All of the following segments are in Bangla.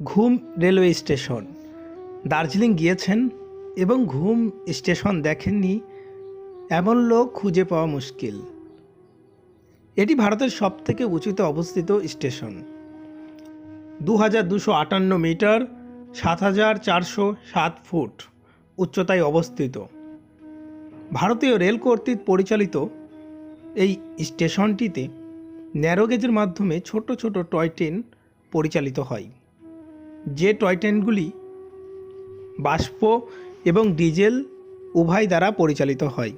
ঘুম রেলওয়ে স্টেশন। দার্জিলিং গিয়েছেন এবং ঘুম স্টেশন দেখেননি এমন লোক খুঁজে পাওয়া মুশকিল। এটি ভারতের সবথেকে উঁচুতে অবস্থিত স্টেশন। দু হাজার দুশো আটান্ন মিটার, সাত হাজার চারশো সাত ফুট উচ্চতায় অবস্থিত। ভারতীয় রেল কর্তৃক পরিচালিত এই স্টেশনটিতে ন্যারোগেজের মাধ্যমে ছোট ছোট টয় ট্রেন পরিচালিত হয়। যে টয় ট্রেনগুলি বাষ্প এবং ডিজেল উভয় দ্বারা পরিচালিত হয়।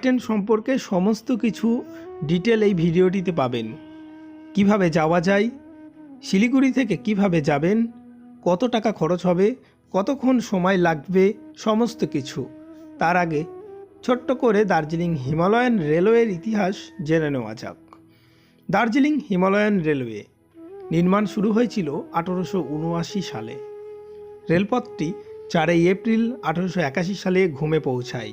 ট্রেন সম্পর্কে সমস্ত কিছু ডিটেল এই ভিডিওটিতে পাবেন। কীভাবে যাওয়া যায়, শিলিগুড়ি থেকে কীভাবে যাবেন, কত টাকা খরচ হবে, কতক্ষণ সময় লাগবে, সমস্ত কিছু। তার আগে ছোট্ট করে দার্জিলিং হিমালয়ান রেলওয়ের ইতিহাস জেনে নেওয়া যাক। দার্জিলিং হিমালয়ান রেলওয়ে নির্মাণ শুরু হয়েছিল আঠারোশো উনআশি সালে। রেলপথটি চারই এপ্রিল আঠারোশো একাশি সালে ঘুমে পৌঁছায়।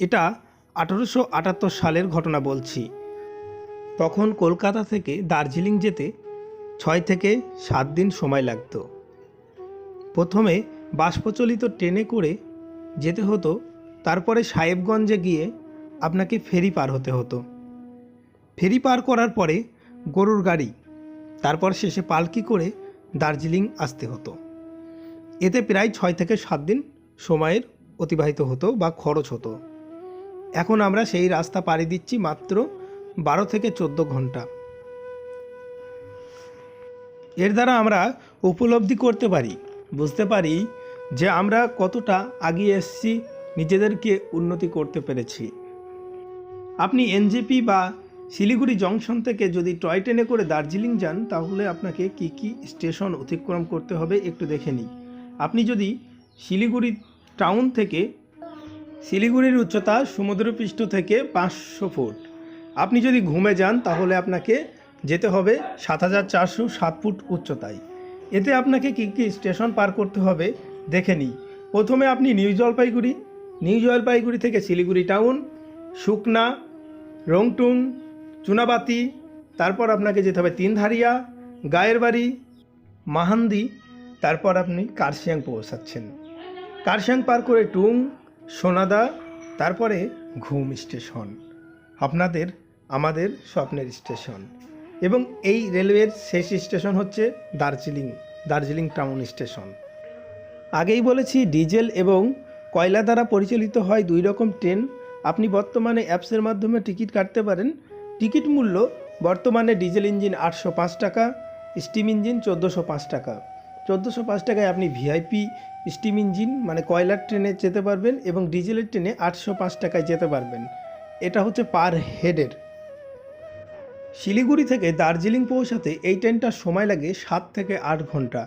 এটা আঠারোশো আটাত্তর সালের ঘটনা বলছি। তখন কলকাতা থেকে দার্জিলিং যেতে ছয় থেকে সাত দিন সময় লাগত। প্রথমে বাষ্পচলিত ট্রেনে করে যেতে হতো, তারপরে সাহেবগঞ্জে গিয়ে আপনাকে ফেরি পার হতে হতো। ফেরি পার করার পরে গরুর গাড়ি তারপর শেষে পালকি করে দার্জিলিং আসতে হতো। এতে প্রায় ছয় থেকে সাত দিন সময়ের অতিবাহিত হতো বা খরচ হতো। এখন আমরা সেই রাস্তা পাড়ি দিচ্ছি মাত্র বারো থেকে চোদ্দ ঘণ্টা। এর দ্বারা আমরা উপলব্ধি করতে পারি, বুঝতে পারি যে আমরা কতটা আগিয়ে এসেছি, নিজেদেরকে উন্নতি করতে পেরেছি। আপনি এনজেপি বা শিলিগুড়ি জংশন থেকে যদি টয় ট্রেনে করে দার্জিলিং যান, তাহলে আপনাকে কি কি স্টেশন অতিক্রম করতে হবে একটু দেখে নিই। আপনি যদি শিলিগুড়ি টাউন থেকে শিলিগুড়ির উচ্চতা সমুদ্রপৃষ্ঠ থেকে পাঁচশো ফুট, আপনি যদি ঘুমে যান, তাহলে আপনাকে যেতে হবে সাত হাজার চারশো সাত ফুট উচ্চতায়। এতে আপনাকে কী কী স্টেশন পার করতে হবে দেখে নিই। প্রথমে আপনি নিউ জলপাইগুড়ি নিউ জলপাইগুড়ি থেকে শিলিগুড়ি টাউন সুকনা রংটুং চুনাবাতি, তারপর আপনাকে যেতে হবে তিনধারিয়া, গায়ের বাড়ি, মাহান্দি, তারপর আপনি কার্শিয়াং পৌঁছাচ্ছেন। কার্শিয়াং পার করে টুং, সোনাদা, তারপরে ঘুম স্টেশন, আপনাদের, আমাদের স্বপ্নের স্টেশন। এবং এই রেলওয়ের শেষ স্টেশন হচ্ছে দার্জিলিং দার্জিলিং টাউন স্টেশন। আগেই বলেছি, ডিজেল এবং কয়লা দ্বারা পরিচালিত হয় দুই রকম ট্রেন। আপনি বর্তমানে অ্যাপসের মাধ্যমে টিকিট কাটতে পারেন। টিকিট মূল্য বর্তমানে ডিজেল ইঞ্জিন আটশো পাঁচ টাকা, স্টিম ইঞ্জিন চোদ্দোশো পাঁচ টাকা। চোদ্দোশো পাঁচ টাকায় আপনি ভিআইপি, স্টিম ইঞ্জিন মানে কয়লার ট্রেনে যেতে পারবেন এবং ডিজেলের ট্রেনে আটশো পাঁচ টাকায় যেতে পারবেন। এটা হচ্ছে পার হেডের। শিলিগুড়ি থেকে দার্জিলিং পৌঁছাতে এই ট্রেনটার সময় লাগে সাত থেকে আট ঘণ্টা।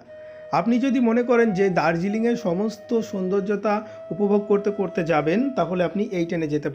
আপনি যদি মনে করেন যে দার্জিলিংয়ের সমস্ত সৌন্দর্যতা উপভোগ করতে করতে যাবেন, তাহলে আপনি এই ট্রেনে যেতে